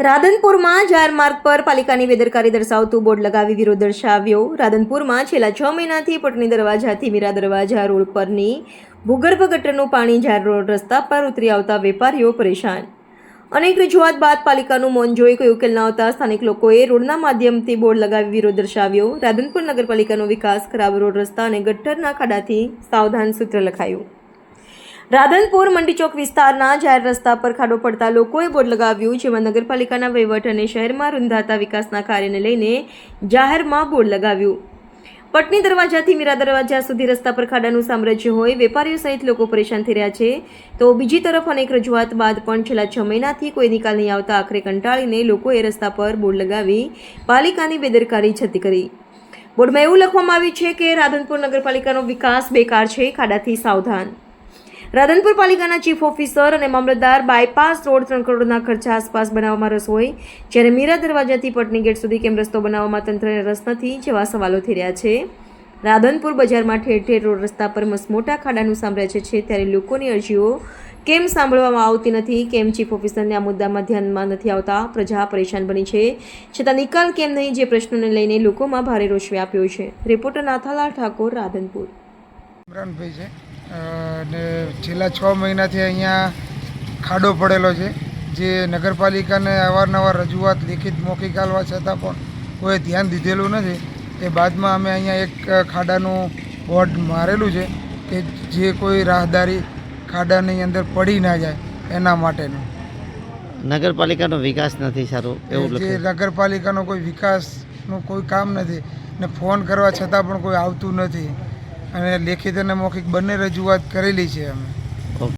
રાધનપુરમાં જાહેર માર્ગ પર પાલિકાની બેદરકારી દર્શાવતું બોર્ડ લગાવી વિરોધ દર્શાવ્યો. રાધનપુરમાં છેલ્લા છ મહિનાથી પટની દરવાજાથી મીરા દરવાજા, રોડ પરની ભૂગર્ભ ગટરનું પાણી જાહેર રોડ રસ્તા પર ઉતરી આવતા વેપારીઓ પરેશાન. અનેક રજૂઆત બાદ પાલિકાનું મૌન જોઈ કોઈ ઉકેલ ન આવતા સ્થાનિક લોકોએ રોડના માધ્યમથી બોર્ડ લગાવી વિરોધ દર્શાવ્યો. રાધનપુર નગરપાલિકાનો વિકાસ ખરાબ રોડ રસ્તા અને ગટ્ટરના ખાડાથી સાવધાન સૂત્ર લખાયું. રાધનપુર મંડી ચોક વિસ્તારના જાહેર રસ્તા પર ખાડો પડતા લોકોએ બોર્ડ લગાવ્યું, જેમાં નગરપાલિકાના વહીવટ અને શહેરમાં રૂંધાતા વિકાસના કાર્યને લઈને જાહેરમાં બોર્ડ લગાવ્યું. પટની દરવાજાથી મીરા દરવાજા સુધી રસ્તા પર ખાડાનું સામ્રાજ્ય હોય, વેપારીઓ સહિત લોકો પરેશાન થઈ રહ્યા છે. તો બીજી તરફ અનેક રજૂઆત બાદ પણ છેલ્લા છ મહિનાથી કોઈ નિકાલ નહીં આવતા આખરે કંટાળીને લોકોએ રસ્તા પર બોર્ડ લગાવી પાલિકાની બેદરકારી છતી કરી. બોર્ડમાં એવું લખવામાં આવ્યું છે કે રાધનપુર નગરપાલિકાનો વિકાસ બેકાર છે, ખાડાથી સાવધાન રાધનપુર પાલિકાના ચીફ ઓફિસર અને મામલતદાર બાયપાસ રોડ ત્રણ કરોડના ખર્ચા આસપાસ બનાવવામાં રસ હોય, જ્યારે મીરા દરવાજાથી પટની ગેટ સુધી કેમ રસ્તો બનાવવામાં તંત્રને રસ નથી જેવા સવાલો થઈ રહ્યા છે. રાધનપુર બજારમાં ઠેર ઠેર રોડ રસ્તા પર મોટા ખાડાનું સામ્રાજ્ય છે, ત્યારે લોકોની અરજીઓ કેમ સાંભળવામાં આવતી નથી, કેમ ચીફ ઓફિસરને આ મુદ્દામાં ધ્યાનમાં નથી આવતા, પ્રજા પરેશાન બની છે. છતાં નિકાલ કેમ નહીં જે પ્રશ્નોને લઈને લોકોમાં ભારે રોષ વ્યાપ્યો છે. રિપોર્ટર નાથાલાલ ઠાકોર, રાધનપુર. છે. ને છેલ્લા છ મહિનાથી અહીંયા ખાડો પડેલો છે. જે નગરપાલિકાને અવારનવાર રજૂઆત લેખિત મૌખિક આલવા છતાં પણ કોઈ ધ્યાન દીધેલું નથી. એ બાદમાં અમે અહીંયા એક ખાડાનું બોર્ડ મારેલું છે કે જે કોઈ રાહદારી ખાડાની અંદર પડી ના જાય એના માટેનું. નગરપાલિકાનો વિકાસ નથી સારો એવું જે નગરપાલિકાનો કોઈ વિકાસનું કોઈ કામ નથી ને ફોન કરવા છતાં પણ કોઈ આવતું નથી. અને લેખિત અને મૌખિક બંને રજૂઆત કરેલી છે અમે.